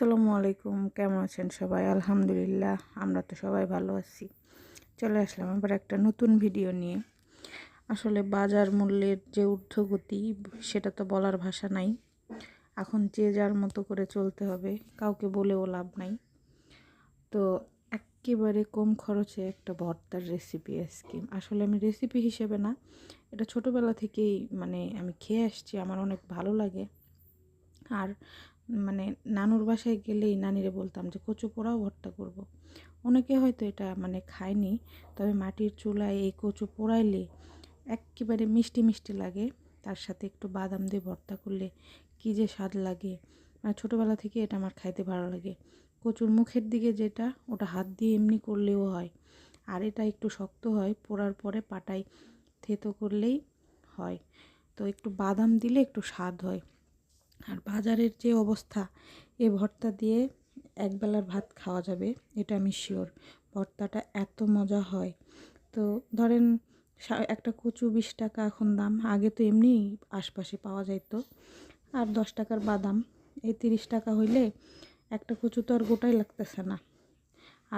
আসসালামু আলাইকুম। কেমন আছেন সবাই? আলহামদুলিল্লাহ, আমরা তো সবাই ভালো আছি। চলে আসলাম আবার একটা নতুন ভিডিও নিয়ে। আসলে বাজার মূল্যের যে ঊর্ধ্বগতি, সেটা তো বলার ভাষা নাই। এখন যে যার মতো করে চলতে হবে, কাউকে বলেও লাভ নাই। তো একেবারে কম খরচে একটা ভর্তার রেসিপি আজকে আসলে আমি রেসিপি হিসেবে না, এটা ছোটোবেলা থেকেই মানে আমি খেয়ে আসছি, আমার অনেক ভালো লাগে। আর মানে নানুর বাসায় গেলেই নানিরে বলতাম যে, কচু পোড়াও, ভর্তা করব। অনেকে হয়তো এটা মানে খায়নি, তবে মাটির চুলায় এই কচু পোড়াইলে একেবারে মিষ্টি মিষ্টি লাগে। তার সাথে একটু বাদাম দিয়ে ভর্তা করলে কী যে স্বাদ লাগে। মানে ছোটোবেলা থেকে এটা আমার খাইতে ভালো লাগে। কচুর মুখের দিকে যেটা, ওটা হাত দিয়ে এমনি করলেও হয়। আর এটা একটু শক্ত হয়, পোড়ার পরে পাটায় থেতো করলেই হয়। তো একটু বাদাম দিলে একটু স্বাদ হয়। আর বাজারের যে অবস্থা, এ ভর্তা দিয়ে একবেলার ভাত খাওয়া যাবে, এটা আমি শিওর ভর্তাটা এত মজা হয়। তো ধরেন একটা কচু বিশ টাকা এখন দাম, আগে তো এমনি আশপাশে পাওয়া যাইতো। আর দশ টাকার বাদাম, এই তিরিশ টাকা হইলে একটা কচু তো আর গোটাই লাগতেছে না।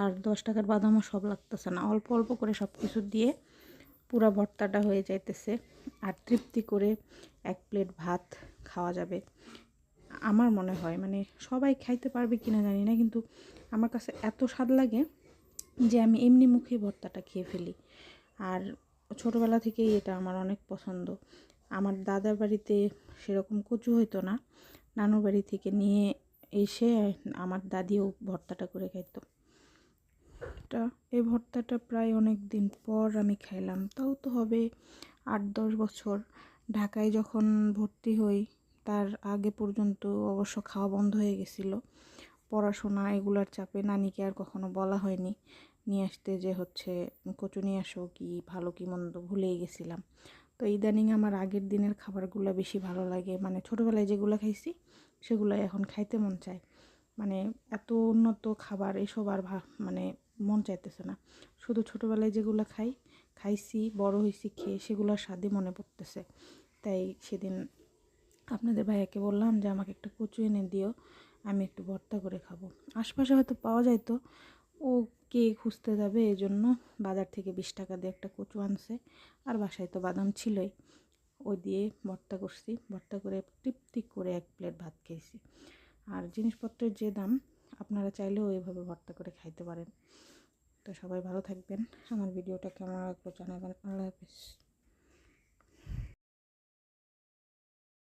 আর দশ টাকার বাদামও সব লাগতেছে না। অল্প অল্প করে সব কিছু দিয়ে পুরো ভর্তাটা হয়ে যাইতেছে। আর তৃপ্তি করে এক প্লেট ভাত খাওয়া যাবে। আমার মনে হয় মানে সবাই খাইতে পারবে কিনা জানি না, কিন্তু আমার কাছে এত স্বাদ লাগে যে আমি এমনি মুখে ভর্তাটা খেয়ে ফেলি। আর ছোটোবেলা থেকেই এটা আমার অনেক পছন্দ। আমার দাদার বাড়িতে সেরকম কচু হইতো না। নানুর বাড়ি থেকে নিয়ে এসে আমার দাদিও ভর্তাটা করে খাইতো। এটা এই ভর্তাটা প্রায় অনেক দিন পর আমি খাইলাম। তাও তো হবে আট দশ বছর। ঢাকায় যখন ভর্তি হই, তার আগে পর্যন্ত অবশ্য খাওয়া বন্ধ হয়ে গেছিল। পড়াশোনা এগুলার চাপে নানিকে আর কখনো বলা হয়নি। নিয়ে আসতে যে হচ্ছে, কচু নিয়ে আসো কি ভালো কি মন্দ ভুলেই গেছিলাম। তো ইদানিং আমার আগের দিনের খাবারগুলো বেশি ভালো লাগে। মানে ছোটোবেলায় যেগুলো খাইছি সেগুলো এখন খাইতে মন চায়। মানে এত উন্নত খাবার, এসব আর মানে মন চাইতেছে না। শুধু ছোটোবেলায় যেগুলো খাই, খাইছি, বড় হয়েছি খেয়ে সেগুলোর স্বাদই মনে পড়তেছে। তাই সেদিন আপনাদের ভাইয়াকে বললাম যে, আমাকে একটা কচু এনে দিও, আমি একটু ভর্তা করে খাব। আশপাশে হয়তো পাওয়া যায় তো ও কে খুঁজতে যাবে এই জন্য বাজার থেকে বিশ টাকা দিয়ে একটা কচু আনছে, আর বাসায় তো বাদাম ছিলই। ওই দিয়ে ভর্তা করছি, ভর্তা করে তৃপ্তি করে এক প্লেট ভাত খেয়েছি। আর জিনিসপত্রের যে দাম, আপনারা চাইলেও এইভাবে ভর্তা করে খাইতে পারেন। তো সবাই ভালো থাকবেন। আমার ভিডিওটা কেমন লাগল জানাবেন। আল্লাহ হাফিজ।